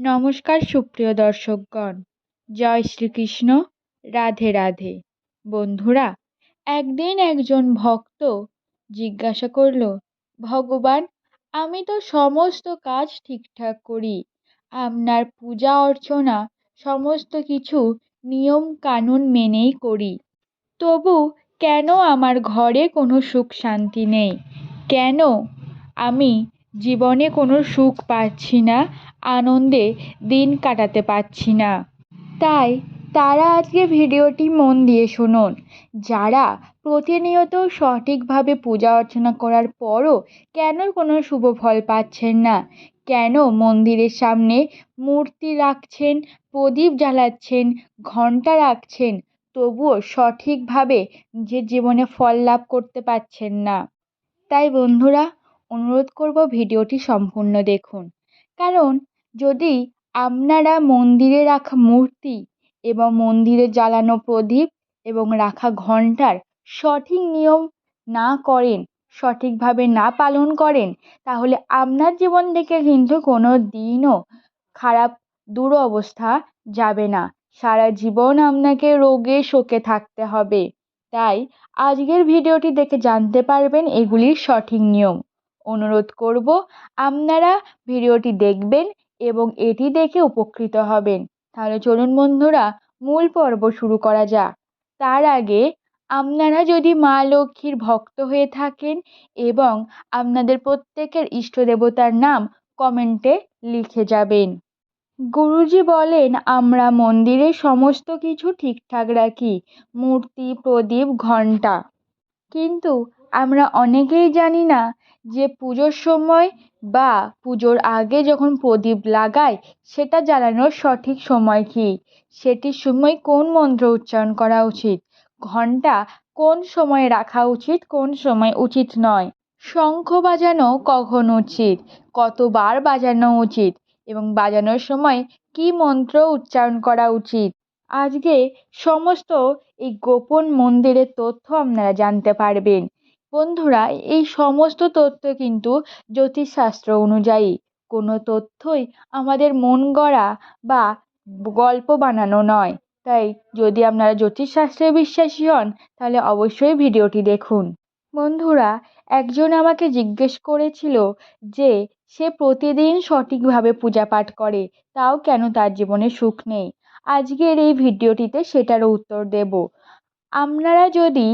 নমস্কার সুপ্রিয় দর্শকগণ। জয় শ্রীকৃষ্ণ, রাধে রাধে। বন্ধুরা, একদিন একজন ভক্ত জিজ্ঞাসা করল, ভগবান, আমি তো সমস্ত কাজ ঠিকঠাক করি। আপনার পূজা অর্চনা সমস্ত কিছু নিয়ম কানুন মেনেই করি। তবু কেন আমার ঘরে কোনো সুখ শান্তি নেই? কেন আমি জীবনে কোনো সুখ পাচ্ছি না, আনন্দে দিন কাটাতে পারছি না। তাই তারা আজকে ভিডিওটি মন দিয়ে শুনুন। যারা প্রতিনিয়ত সঠিকভাবে পূজা অর্চনা করার পরও কেন কোনো শুভ ফল পাচ্ছেন না? কেন মন্দিরের সামনে মূর্তি রাখছেন, প্রদীপ জ্বালাচ্ছেন, ঘণ্টা রাখছেন, তবুও সঠিকভাবে নিজের জীবনে ফল লাভ করতে পারছেন না? তাই বন্ধুরা অনুরোধ করব ভিডিওটি সম্পূর্ণ দেখুন। কারণ, যদি আপনারা মন্দিরে রাখা মূর্তি এবং মন্দিরে জ্বালানো প্রদীপ এবং রাখা ঘণ্টার সঠিক নিয়ম না করেন, সঠিকভাবে না পালন করেন, তাহলে আপনার জীবন থেকে কিন্তু কোনো দিনও খারাপ দুরবস্থা যাবে না। সারা জীবন আপনাকে রোগে শোকে থাকতে হবে। তাই আজকের ভিডিওটি দেখে জানতে পারবেন এগুলির সঠিক নিয়ম। অনুরোধ করব আপনারা ভিডিওটি দেখবেন এবং এটি দেখে উপকৃত হবেন। তাহলে চলুন বন্ধুরা, মূল পর্ব শুরু করা যাক। তার আগে আপনারা যদি মা লক্ষ্মীর ভক্ত হয়ে থাকেন এবং আপনাদের প্রত্যেকের ইষ্ট দেবতার নাম কমেন্টে লিখে যাবেন। গুরুজি বলেন, আমরা মন্দিরে সমস্ত কিছু ঠিকঠাক রাখি, মূর্তি, প্রদীপ, ঘণ্টা। কিন্তু আমরা অনেকেই জানি না যে পুজোর সময় বা পুজোর আগে যখন প্রদীপ লাগাই সেটা জ্বালানোর সঠিক সময় কী? সেটির সময় কোন মন্ত্র উচ্চারণ করা উচিত? ঘণ্টা কোন সময়ে রাখা উচিত, কোন সময় উচিত নয়? শঙ্খ বাজানো কখন উচিত? কতবার বাজানো উচিত? এবং বাজানোর সময় কী মন্ত্র উচ্চারণ করা উচিত? আজকে সমস্ত এই গোপন মন্দিরের তথ্য আপনারা জানতে পারবেন। বন্ধুরা, এই সমস্ত তথ্য কিন্তু জ্যোতিষশাস্ত্র অনুযায়ী কোনো তথ্যই আমাদের মন গড়া বা গল্প বানানো নয়। তাই যদি আপনারা জ্যোতিষশাস্ত্রে বিশ্বাসী হন, তাহলে অবশ্যই ভিডিওটি দেখুন। বন্ধুরা, একজন আমাকে জিজ্ঞেস করেছিল যে সে প্রতিদিন সঠিকভাবে পূজা পাঠ করে, তাও কেন তার জীবনে সুখ নেই? আজকের এই ভিডিওটিতে সেটারও উত্তর দেব। আপনারা যদি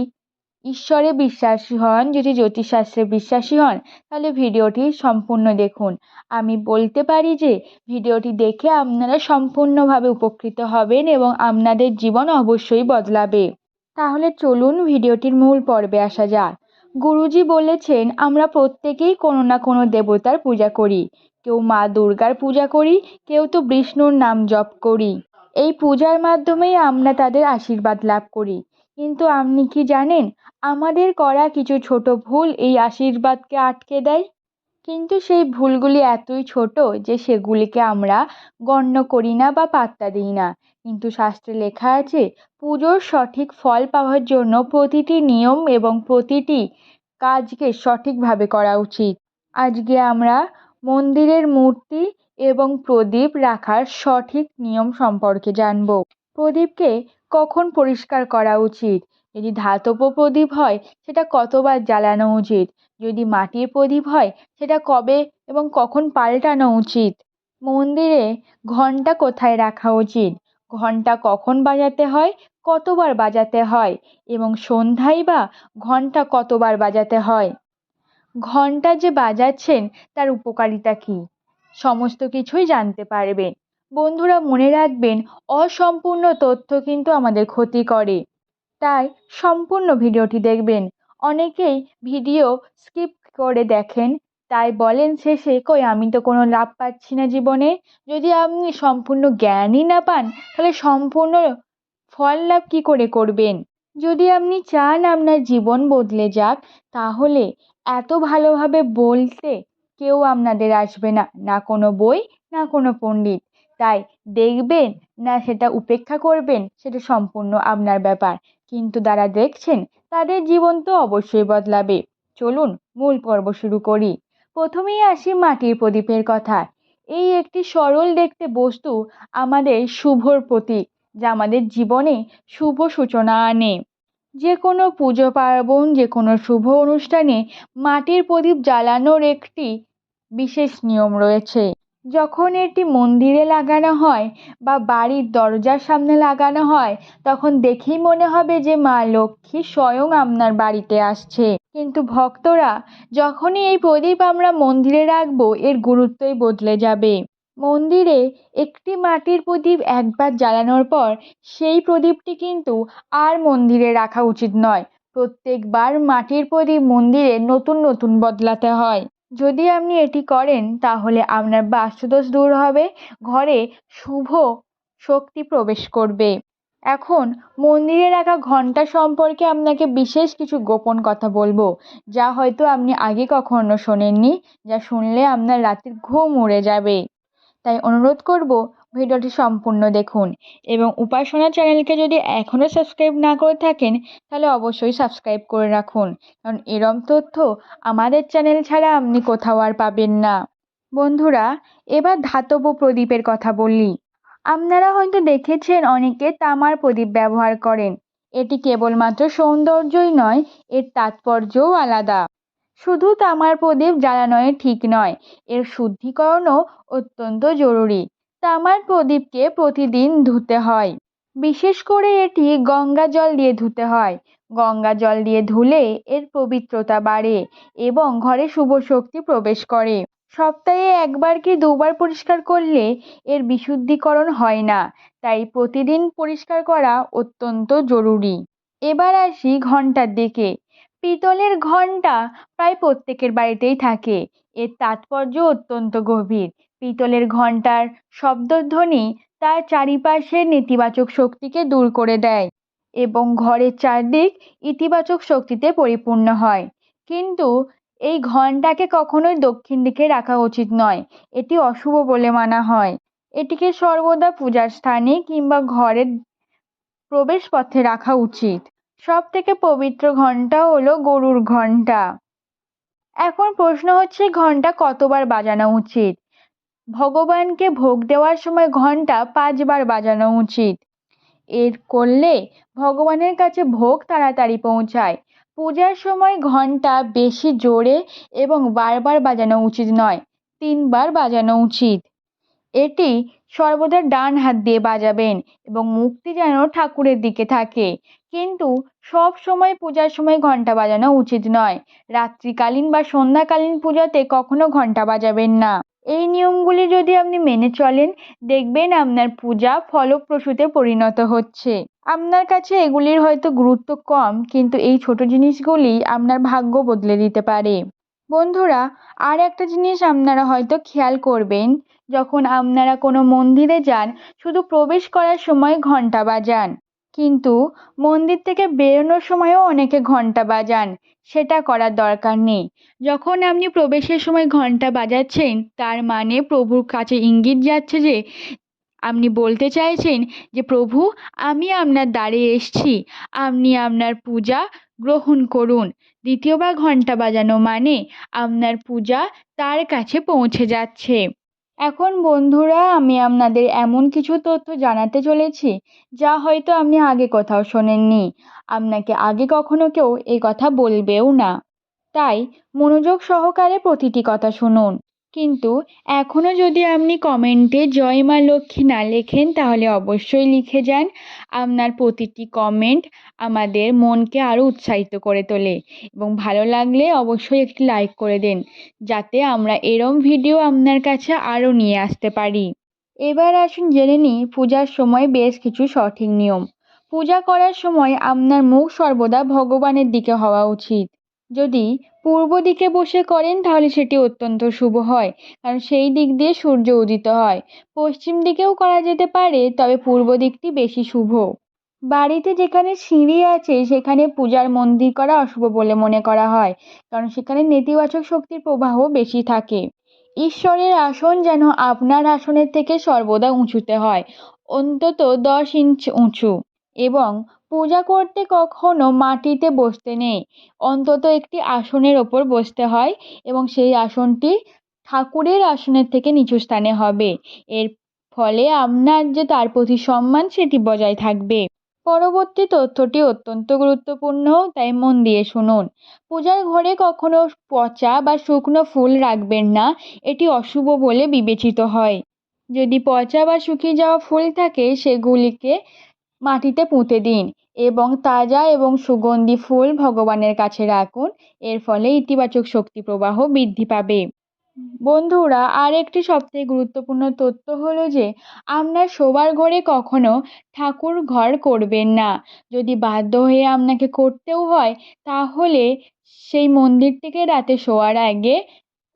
ঈশ্বরে বিশ্বাসী হন, যদি জ্যোতিষশাস্ত্রে বিশ্বাসী হন, তাহলে ভিডিওটি সম্পূর্ণ দেখুন। আমি বলতে পারি যে, ভিডিওটি দেখে আপনারা সম্পূর্ণভাবে উপকৃত হবেন এবং আপনাদের জীবন অবশ্যই বদলাবে। তাহলে চলুন ভিডিওটির মূল পর্বে আসা যাক। গুরুজি বলেছেন, আমরা প্রত্যেকেই কোনো না কোনো দেবতার পূজা করি। কেউ মা দুর্গার পূজা করি, কেউ তো বিষ্ণুর নাম জপ করি। এই পূজার মাধ্যমেই আমরা তাদের আশীর্বাদ লাভ করি। কিন্তু আপনি কি জানেন, আমাদের করা কিছু ছোট ভুল এই আশীর্বাদকে আটকে দেয়? কিন্তু সেই ভুলগুলি এতই ছোট যে সেগুলিকে আমরা গণ্য করি না বা পাত্তা দিই না। কিন্তু শাস্ত্রে লেখা আছে, পুজোর সঠিক ফল পাওয়ার জন্য প্রতিটি নিয়ম এবং প্রতিটি কাজকে সঠিকভাবে করা উচিত। আজকে আমরা মন্দিরের মূর্তি এবং প্রদীপ রাখার সঠিক নিয়ম সম্পর্কে জানব। প্রদীপকে কখন পরিষ্কার করা উচিত? যদি ধাতব প্রদীপ হয়, সেটা কতবার জ্বালানো উচিত? যদি মাটির প্রদীপ হয়, সেটা কবে এবং কখন পাল্টানো উচিত? মন্দিরে ঘণ্টা কোথায় রাখা উচিত? ঘণ্টা কখন বাজাতে হয়, কতবার বাজাতে হয় এবং সন্ধ্যায় বা ঘণ্টা কতবার বাজাতে হয়? ঘণ্টা যে বাজাচ্ছেন, তার উপকারিতা কী? সমস্ত কিছুই জানতে পারবেন। বন্ধুরা মনে রাখবেন, অসম্পূর্ণ তথ্য কিন্তু আমাদের ক্ষতি করে। তাই সম্পূর্ণ ভিডিওটি দেখবেন। অনেকেই ভিডিও স্কিপ করে দেখেন, তাই বলেন শেষে, কই, আমি তো কোনো লাভ পাচ্ছি না জীবনে। যদি আপনি সম্পূর্ণ জ্ঞানই না পান, তাহলে সম্পূর্ণ ফল লাভ কী করে করবেন? যদি আপনি চান আপনার জীবন বদলে যাক, তাহলে এত ভালোভাবে বলতে কেউ আপনাদের আসবে না না কোনো বই, না কোনো পণ্ডিত। তাই দেখবেন না সেটা উপেক্ষা করবেন, সেটা সম্পূর্ণ আপনার ব্যাপার। কিন্তু যারা দেখছেন, তাদের জীবন তো অবশ্যই বদলাবে। চলুন মূল পর্ব শুরু করি। প্রথমেই আসি মাটির প্রদীপের কথা। এই একটি সরল দেখতে বস্তু আমাদের শুভর প্রতীক, যা আমাদের জীবনে শুভ সূচনা আনে। যে কোনো পুজো পার্বণ যে কোনো শুভ অনুষ্ঠানে মাটির প্রদীপ জ্বালানোর একটি বিশেষ নিয়ম রয়েছে। যখন এটি মন্দিরে লাগানো হয় বা বাড়ির দরজার সামনে লাগানো হয়, তখন দেখেই মনে হবে যে মা লক্ষ্মী স্বয়ং আপনার বাড়িতে আসছে। কিন্তু ভক্তরা, যখনই এই প্রদীপ আমরা মন্দিরে রাখব, এর গুরুত্বই বদলে যাবে। মন্দিরে একটি মাটির প্রদীপ একবার জ্বালানোর পর, সেই প্রদীপটি কিন্তু আর মন্দিরে রাখা উচিত নয়। প্রত্যেকবার মাটির প্রদীপ মন্দিরে নতুন নতুন বদলাতে হয়। যদি আপনি এটি করেন, তাহলে আপনার বাস্তুদোষ দূর হবে, ঘরে শুভ শক্তি প্রবেশ করবে। এখন, মন্দিরে রাখা ঘণ্টা সম্পর্কে আপনাকে বিশেষ কিছু গোপন কথা বলব, যা হয়তো আপনি আগে কখনো শোনেননি, যা শুনলে আপনার রাতের ঘুম উড়ে যাবে। তাই অনুরোধ করব ভিডিওটি সম্পূর্ণ দেখুন এবং উপাসনা চ্যানেলকে যদি এখনও সাবস্ক্রাইব না করে থাকেন, তাহলে অবশ্যই সাবস্ক্রাইব করে রাখুন। কারণ এরম তথ্য আমাদের চ্যানেল ছাড়া আপনি কোথাও আর পাবেন না। বন্ধুরা, এবার ধাতব প্রদীপের কথা বলি। আপনারা হয়তো দেখেছেন অনেকে তামার প্রদীপ ব্যবহার করেন। এটি কেবলমাত্র সৌন্দর্যই নয়, এর তাৎপর্যও আলাদা। শুধু তামার প্রদীপ জ্বালানোয় ঠিক নয়, এর শুদ্ধিকরণও অত্যন্ত জরুরি। তামার প্রদীপকে প্রতিদিন ধুতে হয়। বিশেষ করে এটি গঙ্গা জল দিয়ে ধুতে হয়। গঙ্গা জল দিয়ে ধুলে এর পবিত্রতা বাড়ে এবং ঘরে শুভ শক্তি প্রবেশ করে। সপ্তাহে একবার কি দুবার পরিষ্কার করলে এর বিশুদ্ধিকরণ হয় না, তাই প্রতিদিন পরিষ্কার করা অত্যন্ত জরুরি। এবার আসি ঘণ্টার দিকে। পিতলের ঘণ্টা প্রায় প্রত্যেকের বাড়িতেই থাকে। এর তাৎপর্য অত্যন্ত গভীর। পিতলের ঘণ্টার শব্দধ্বনি তার চারিপাশের নেতিবাচক শক্তিকে দূর করে দেয় এবং ঘরের চারদিক ইতিবাচক শক্তিতে পরিপূর্ণ হয়। কিন্তু এই ঘণ্টাকে কখনোই দক্ষিণ দিকে রাখা উচিত নয়, এটি অশুভ বলে মানা হয়। এটিকে সর্বদা পূজার স্থানে কিংবা ঘরের প্রবেশ পথে রাখা উচিত। সব থেকে পবিত্র ঘণ্টা হলো গরুর ঘণ্টা। এখন প্রশ্ন হচ্ছে, ঘণ্টা কতবার বাজানো উচিত? ভগবানকে ভোগ দেওয়ার সময় ঘণ্টা পাঁচবার বাজানো উচিত। এর করলে ভগবানের কাছে ভোগ তাড়াতাড়ি পৌঁছায়। পূজার সময় ঘণ্টা বেশি জোরে এবং বারবার বাজানো উচিত নয়, তিনবার বাজানো উচিত। এটি সর্বদা ডান হাত দিয়ে বাজাবেন এবং মুক্তি যেন ঠাকুরের দিকে থাকে। কিন্তু সব সময় পূজার সময় ঘণ্টা বাজানো উচিত নয়। রাত্রিকালীন বা সন্ধ্যাকালীন পূজাতে কখনো ঘণ্টা বাজাবেন না। এই নিয়মগুলি যদি আপনি মেনে চলেন, দেখবেন আপনার পূজা ফলপ্রসূতে পরিণত হচ্ছে। আপনার কাছে এগুলির হয়তো গুরুত্ব কম, কিন্তু এই ছোট জিনিসগুলি আপনার ভাগ্য বদলে দিতে পারে। বন্ধুরা, আর একটা জিনিস আপনারা হয়তো খেয়াল করবেন, যখন আপনারা কোনো মন্দিরে যান, শুধু প্রবেশ করার সময় ঘণ্টা বাজান। কিন্তু মন্দির থেকে বেরোনোর সময়ও অনেকে ঘণ্টা বাজান, সেটা করার দরকার নেই। যখন আপনি প্রবেশের সময় ঘণ্টা বাজাচ্ছেন, তার মানে প্রভুর কাছে ইঙ্গিত যাচ্ছে যে, আপনি বলতে চাইছেন যে, প্রভু, আমি আপনার দ্বারে এসছি। আপনি আপনার পূজা গ্রহণ করুন। দ্বিতীয়বার ঘণ্টা বাজানো মানে আপনার পূজা তার কাছে পৌঁছে যাচ্ছে। এখন বন্ধুরা, আমি আপনাদের এমন কিছু তথ্য জানাতে চলেছি, যা হয়তো আপনি আগে কোথাও শোনেননি। আপনাকে আগে কখনো কেউ এই কথা বলবেও না। তাই মনোযোগ সহকারে প্রতিটি কথা শুনুন। কিন্তু এখনও যদি আপনি কমেন্টে জয় মা লক্ষ্মী না লেখেন, তাহলে অবশ্যই লিখে যান। আপনার প্রতিটি কমেন্ট আমাদের মনকে আরও উৎসাহিত করে তোলে এবং ভালো লাগলে অবশ্যই একটি লাইক করে দেন, যাতে আমরা এরম ভিডিও আপনার কাছে আরও নিয়ে আসতে পারি। এবার আসুন জেনে নিই পূজার সময় বেশ কিছু সঠিক নিয়ম। পূজা করার সময় আপনার মুখ সর্বদা ভগবানের দিকে হওয়া উচিত। যদি পূর্ব দিকে বসে করেন, তাহলে সেটি অত্যন্ত শুভ হয়, কারণ সেই দিক দিয়ে সূর্য উদিত হয়। পশ্চিম দিকেও করা যেতে পারে, তবে পূর্ব দিকটি বেশি শুভ। বাড়িতে যেখানে সিঁড়ি আছে, সেখানে পূজার মন্দির করা অশুভ বলে মনে করা হয়, কারণ সেখানে নেতিবাচক শক্তির প্রবাহ বেশি থাকে। ঈশ্বরের আসন যেন আপনার আসনের থেকে সর্বদা উঁচুতে হয়, অন্তত দশ ইঞ্চ উঁচু, এবং পূজা করতে কখনো মাটিতে বসতে নেই। অন্তত একটি আসনের ওপর বসতে হয় এবং সেই আসনটি ঠাকুরের আসনের থেকে নিচু স্থানে হবে। এর ফলে আপনার যে তার প্রতি সম্মান সেটি বজায় থাকবে। পরবর্তী তথ্যটি অত্যন্ত গুরুত্বপূর্ণ, তাই মন দিয়ে শুনুন। পূজার ঘরে কখনো পচা বা শুকনো ফুল রাখবেন না, এটি অশুভ বলে বিবেচিত হয়। যদি পচা বা শুকিয়ে যাওয়া ফুল থাকে, সেগুলিকে মাটিতে পুঁতে দিন এবং তাজা এবং সুগন্ধি ফুল ভগবানের কাছে রাখুন। এর ফলে ইতিবাচক শক্তি প্রবাহ বৃদ্ধি পাবে। বন্ধুরা আর একটি সবথেকে গুরুত্বপূর্ণ তথ্য হলো যে আপনার শোবার ঘরে কখনো ঠাকুর ঘর করবেন না। যদি বাধ্য হয়ে আপনাকে করতেও হয়, তাহলে সেই মন্দিরটিকে রাতে শোয়ার আগে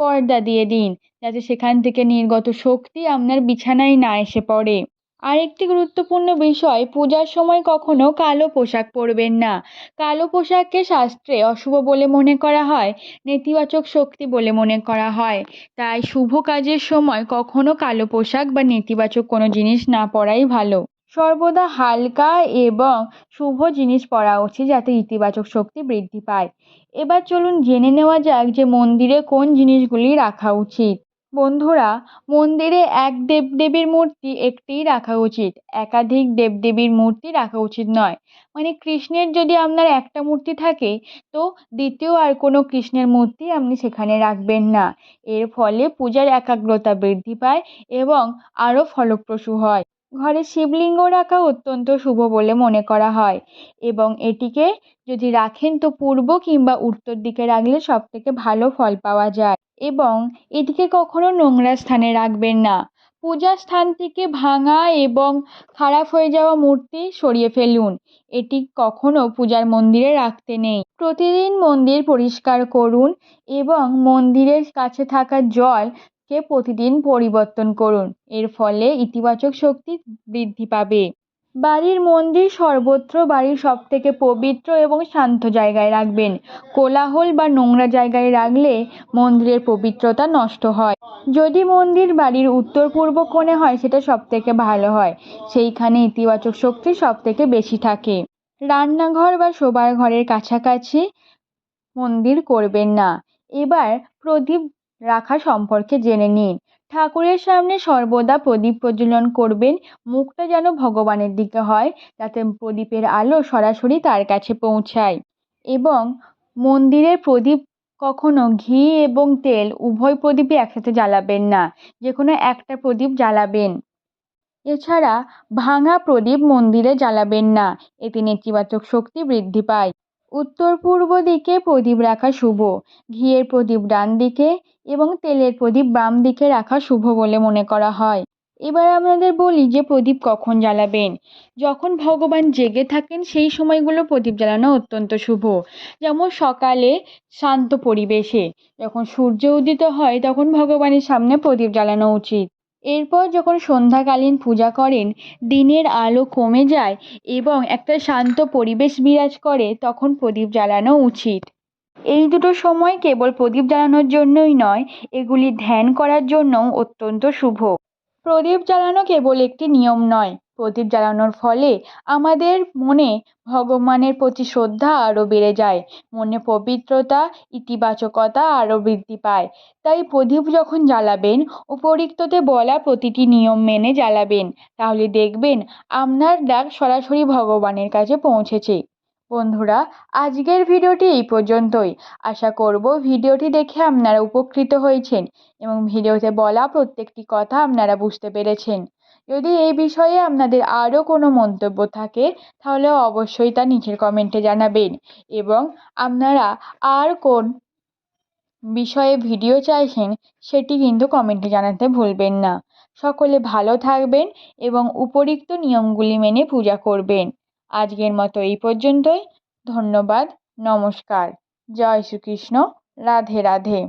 পর্দা দিয়ে দিন, যাতে সেখান থেকে নির্গত শক্তি আপনার বিছানায় না এসে পড়ে। আরেকটি গুরুত্বপূর্ণ বিষয়, পূজার সময় কখনো কালো পোশাক পরবেন না। কালো পোশাককে শাস্ত্রে অশুভ বলে মনে করা হয়, নেতিবাচক শক্তি বলে মনে করা হয়। তাই শুভ কাজের সময় কখনো কালো পোশাক বা নেতিবাচক কোনো জিনিস না পরাই ভালো। সর্বদা হালকা এবং শুভ জিনিস পরা উচিত যাতে ইতিবাচক শক্তি বৃদ্ধি পায়। এবার চলুন জেনে নেওয়া যাক যে মন্দিরে কোন জিনিসগুলি রাখা উচিত। বন্ধুরা, মন্দিরে এক দেবদেবীর মূর্তি একটিই রাখা উচিত। একাধিক দেবদেবীর মূর্তি রাখা উচিত নয়। মানে কৃষ্ণের যদি আপনার একটা মূর্তি থাকে, তো দ্বিতীয় আর কোনো কৃষ্ণের মূর্তি আপনি সেখানে রাখবেন না। এর ফলে পূজার একাগ্রতা বৃদ্ধি পায় এবং আরও ফলপ্রসূ হয়। ঘরে শিবলিঙ্গ রাখা অত্যন্ত শুভ বলে মনে করা হয়। এবং এটিকে যদি রাখেন তো পূর্ব কিংবা উত্তর দিকে রাখলে সব থেকে ভালো ফল পাওয়া যায়। এবং এটিকে কখনো নোংরা স্থানে রাখবেন না। পূজা স্থান থেকে ভাঙা এবং খারাপ হয়ে যাওয়া মূর্তি সরিয়ে ফেলুন। এটি কখনো পূজার মন্দিরে রাখতে নেই। প্রতিদিন মন্দির পরিষ্কার করুন এবং মন্দিরের কাছে থাকা জলকে প্রতিদিন পরিবর্তন করুন? এর ফলে ইতিবাচক শক্তি বৃদ্ধি পাবে। বাড়ির মন্দির সর্বত্র বাড়ির সব থেকে পবিত্র এবং শান্ত জায়গায় রাখবেন। কোলাহল বা নোংরা জায়গায় রাখলে মন্দিরের পবিত্রতা নষ্ট হয়। যদি মন্দির বাড়ির উত্তর পূর্ব কোণে হয়, সেটা সব থেকে ভালো হয়। সেইখানে ইতিবাচক শক্তি সব থেকে বেশি থাকে। রান্নাঘর বা শোবার ঘরের কাছাকাছি মন্দির করবেন না। এবার প্রদীপ রাখা সম্পর্কে জেনে নিন। ঠাকুরের সামনে সর্বদা প্রদীপ প্রজ্বলন করবেন, মুখটা যেন ভগবানের দিকে হয়, যাতে প্রদীপের আলো সরাসরি তার কাছে পৌঁছায়। এবং মন্দিরের প্রদীপ কখনো ঘি এবং তেল উভয় প্রদীপই একসাথে জ্বালাবেন না যে কোনো একটা প্রদীপ জ্বালাবেন। এছাড়া ভাঙা প্রদীপ মন্দিরে জ্বালাবেন না, এতে নেতিবাচক শক্তি বৃদ্ধি পায়। উত্তর পূর্ব দিকে প্রদীপ রাখা শুভ, ঘিয়ের প্রদীপ ডান দিকে এবং তেলের প্রদীপ বাম দিকে রাখা শুভ বলে মনে করা হয়। এবার আপনাদের বলি যে প্রদীপ কখন জ্বালাবেন। যখন ভগবান জেগে থাকেন, সেই সময়গুলো প্রদীপ জ্বালানো অত্যন্ত শুভ। যেমন সকালে শান্ত পরিবেশে যখন সূর্য উদিত হয়, তখন ভগবানের সামনে প্রদীপ জ্বালানো উচিত। এরপর যখন সন্ধ্যাকালীন পূজা করেন, দিনের আলো কমে যায় এবং একটা শান্ত পরিবেশ বিরাজ করে, তখন প্রদীপ জ্বালানো উচিত। এই দুটো সময় কেবল প্রদীপ জ্বালানোর জন্যই নয়, এগুলি ধ্যান করার জন্যও অত্যন্ত শুভ। প্রদীপ জ্বালানো কেবল একটি নিয়ম নয় প্রদীপ জ্বালানোর ফলে আমাদের মনে ভগবানের প্রতি শ্রদ্ধা আরও বেড়ে যায়। মনে পবিত্রতা, ইতিবাচকতা আরও বৃদ্ধি পায়। তাই প্রদীপ যখন জ্বালাবেন, উপরিক্ততে বলা প্রতিটি নিয়ম মেনে জ্বালাবেন। তাহলে দেখবেন আপনার ডাক সরাসরি ভগবানের কাছে পৌঁছেছে। বন্ধুরা, আজকের ভিডিওটি এই পর্যন্তই। আশা করব ভিডিওটি দেখে আপনারা উপকৃত হয়েছেন এবং ভিডিওতে বলা প্রত্যেকটি কথা আপনারা বুঝতে পেরেছেন। যদি এই বিষয়ে আপনাদের আরও কোনো মন্তব্য থাকে, তাহলে অবশ্যই তা নিচের কমেন্টে জানাবেন। এবং আপনারা আর কোন বিষয়ে ভিডিও চাইছেন, সেটি কিন্তু কমেন্টে জানাতে ভুলবেন না। সকলে ভালো থাকবেন এবং উপরিক্ত নিয়মগুলি মেনে পূজা করবেন। আজকের মতো এই পর্যন্তই। ধন্যবাদ। নমস্কার। জয় শ্রীকৃষ্ণ। রাধে রাধে।